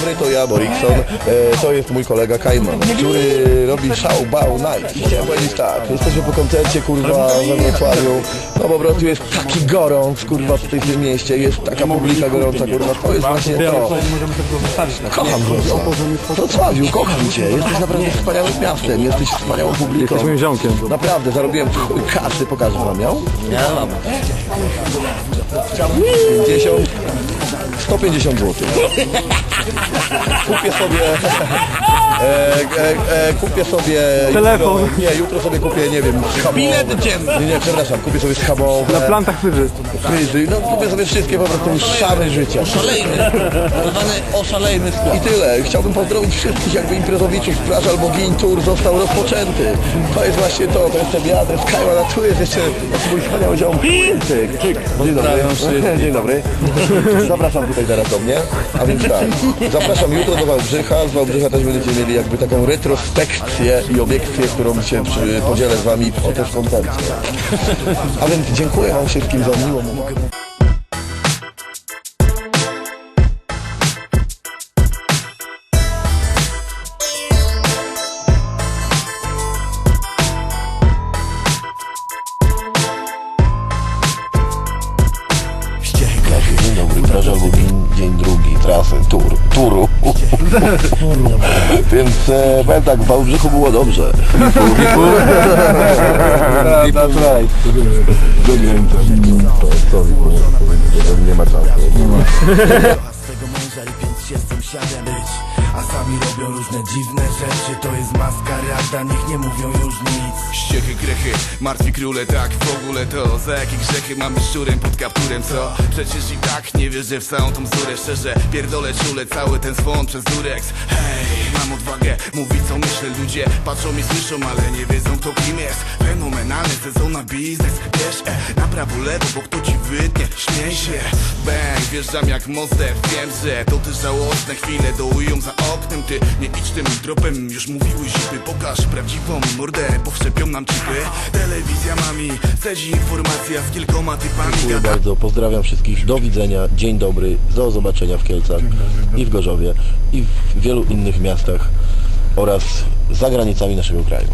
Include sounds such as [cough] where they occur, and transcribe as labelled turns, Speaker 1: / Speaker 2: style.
Speaker 1: dobry, to ja, Borikson. E, to jest mój kolega Kajman, który robi Show Bow Night. Chciałem powiedzieć tak, jesteśmy po koncercie, kurwa, we Wrocławiu. No po prostu jest taki gorąc, kurwa, w tym mieście. Jest taka publika gorąca, kurwa. To jest właśnie to. Kocham Wrocław. Wrocławiu, kocham Cię. Jesteś naprawdę wspaniałym miastem. Jesteś wspaniałą publiką.
Speaker 2: Jesteś moim ziomkiem.
Speaker 1: Naprawdę, zarobiłem chuj kasy. Pokażę Wam ją.
Speaker 3: Ja mam.
Speaker 1: 50, 150 zł. Kupię sobie. E, e, e, kupię sobie.
Speaker 2: Telefon.
Speaker 1: Jutro, nie, jutro sobie kupię, nie wiem.
Speaker 3: Bilety ciemne.
Speaker 1: Nie, nie, przepraszam, kupię sobie schabowe.
Speaker 2: Na plantach fryży.
Speaker 1: Fryzy, no kupię sobie wszystkie po prostu szary życia.
Speaker 3: Oszalejmy. Zwany oszalejmy skład.
Speaker 1: I tyle. Chciałbym pozdrowić wszystkich jakby imprezowiczów. Plaż albo Gin Tour został rozpoczęty. To jest właśnie to, to jest ten adres Kajła, a tu jest jeszcze mój wspaniały ziom. Tyk, Dzień dobry. Dzień dobry. Zapraszam tutaj teraz do mnie. A więc tak, zapraszam jutro do Wałbrzycha. Z Wałbrzycha też będziecie mieli jakby taką retrospekcję i obiekcję, którą się podzielę z wami po też koncercie. A więc dziękuję wam wszystkim za miłą Klasie, dzień dzień, dzień drugi, trasy, tur, turu. [laughs] Więc e, powiem tak, w Wałbrzychu było dobrze. Nie ma czasu.
Speaker 4: swego męża i pięć się z sąsiadem być A sami robią różne dziwne rzeczy To jest maskarada, niech nie mówią już nic
Speaker 5: Ściechy, grechy, martwi króle, tak w ogóle to Za jakie grzechy mamy szczurem pod kapturem, co? Przecież i tak nie wierzę w całą tą bzdurę Szczerze, pierdolę czule cały ten swąd przez durex. Hej, mam odwagę, mówić co myślę. Ludzie patrzą i słyszą, ale nie wiedzą kto kim jest. Fenomenalny sezon na biznes, wiesz, e, na prawo, lewo, bo kto ci wytnie, śmiej się. Bang, wjeżdżam jak monster, wiem, że to te żałosne chwile dołują za oknem. Ty nie idź tym tropem, już mówiły zipy Pokaż prawdziwą mordę, powszczepią Telewizja mami, sedzi informacja z kilkoma typami.
Speaker 1: Dziękuję bardzo, pozdrawiam wszystkich, do widzenia, dzień dobry, do zobaczenia w Kielcach i w Gorzowie i w wielu innych miastach oraz za granicami naszego kraju.